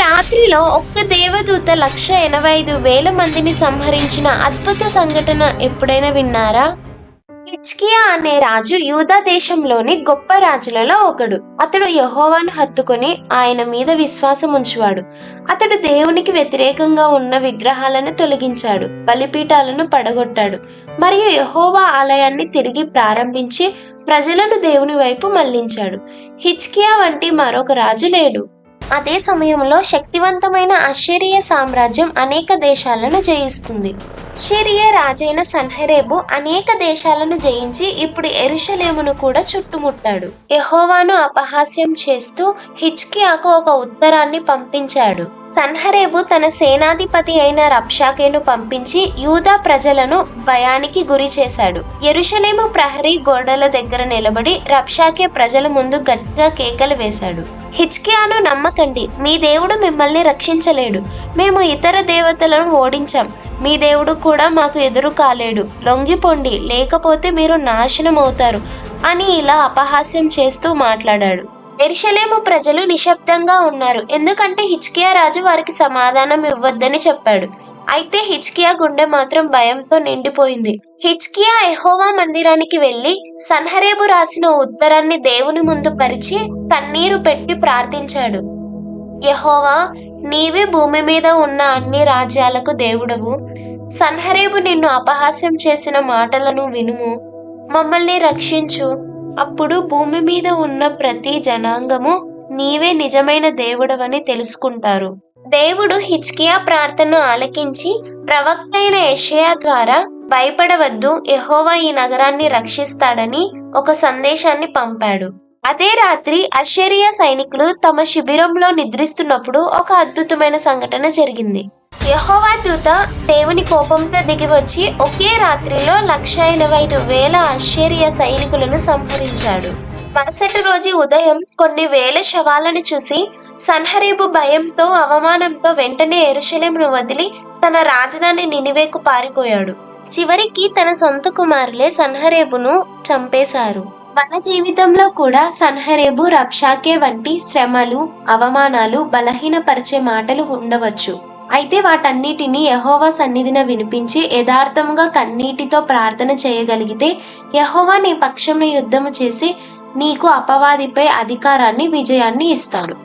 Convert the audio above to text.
రాత్రిలో ఒక్క దేవదూత లక్ష ఎనభై ఐదు వేల మందిని సంహరించిన అద్భుత సంఘటన ఎప్పుడైనా విన్నారా? హిచ్కియా అనే రాజు యూదా దేశంలోని గొప్ప రాజులలో ఒకడు. అతడు యహోవాను హత్తుకొని ఆయన మీద విశ్వాసం ఉంచువాడు. అతడు దేవునికి వ్యతిరేకంగా ఉన్న విగ్రహాలను తొలగించాడు బలిపీఠాలను పడగొట్టాడు మరియు యహోవా ఆలయాన్ని తిరిగి ప్రారంభించి ప్రజలను దేవుని వైపు మళ్ళించాడు. హిచ్కియా వంటి మరొక రాజు లేడు. అదే సమయంలో శక్తివంతమైన అషేరియ సామ్రాజ్యం అనేక దేశాలను జయిస్తుంది. షిరియా రాజైన సన్హరేబు అనేక దేశాలను జయించి ఇప్పుడు ఎరుషలేమును కూడా చుట్టుముట్టాడు. ఎహోవాను అపహాస్యం చేస్తూ హిచ్కియాకు ఒక ఉత్తరాన్ని పంపించాడు. సన్హరేబు తన సేనాధిపతి అయిన రబ్షాకేను పంపించి యూదా ప్రజలను భయానికి గురి చేశాడు. ఎరుషలేము ప్రహరీ గోడల దగ్గర నిలబడి రబ్షాకే ప్రజల ముందు గట్టిగా కేకలు వేశాడు. హిచ్కియాను నమ్మకండి మీ దేవుడు మిమ్మల్ని రక్షించలేడు. మేము ఇతర దేవతలను ఓడించాం. మీ దేవుడు కూడా మాకు ఎదురు కాలేడు. లొంగిపోండి లేకపోతే మీరు నాశనం అవుతారు అని ఇలా అపహాస్యం చేస్తూ మాట్లాడాడు. ఎరుషలేము ప్రజలు నిశ్శబ్దంగా ఉన్నారు. ఎందుకంటే హిచ్కియా రాజు వారికి సమాధానం ఇవ్వద్దని చెప్పాడు. అయితే హిచ్కియా గుండె మాత్రం భయంతో నిండిపోయింది. హిచ్కియా ఎహోవా మందిరానికి వెళ్ళి సన్హరేబు రాసిన ఉత్తరాన్ని దేవుని ముందు పరిచి కన్నీరు పెట్టి ప్రార్థించాడు. యహోవా నీవే భూమి మీద ఉన్న అన్ని రాజ్యాలకు దేవుడవు. సన్హరేబు నిన్ను అపహాస్యం చేసిన మాటలను వినుము. మమ్మల్ని రక్షించు. అప్పుడు భూమి మీద ఉన్న ప్రతి జనాంగము నీవే నిజమైన దేవుడవని తెలుసుకుంటారు. దేవుడు హిచ్కియా ప్రార్థనను ఆలకించి ప్రవక్త అయిన ద్వారా భయపడవద్దు ఎహోవా ఈ నగరాన్ని రక్షిస్తాడని ఒక సందేశాన్ని పంపాడు. అదే రాత్రి అషేరియా సైనికులు తమ శిబిరంలో నిద్రిస్తున్నప్పుడు ఒక అద్భుతమైన సంఘటన జరిగింది. యహోవా దూత దేవుని కోపంతో దిగి వచ్చి ఒకే రాత్రిలో లక్ష ఎనభై ఐదు వేల అషేరియా సైనికులను సంహరించాడు. మరుసటి రోజు ఉదయం కొన్ని వేల శవాలను చూసి సన్హరీబు భయంతో అవమానంతో వెంటనే ఎరుషలేమును వదిలి తన రాజధాని నినివేకు పారిపోయాడు. చివరికి తన సొంత కుమారులే సన్హరేబును చంపేశారు. మన జీవితంలో కూడా సన్హరేబు రబ్షాకే వంటి శ్రమలు అవమానాలు బలహీనపరిచే మాటలు ఉండవచ్చు. అయితే వాటన్నిటిని యహోవా సన్నిధిన వినిపించి యథార్థముగా కన్నీటితో ప్రార్థన చేయగలిగితే యహోవా నీ పక్షంలో యుద్ధము చేసి నీకు అపవాదిపై అధికారాన్ని విజయాన్ని ఇస్తాడు.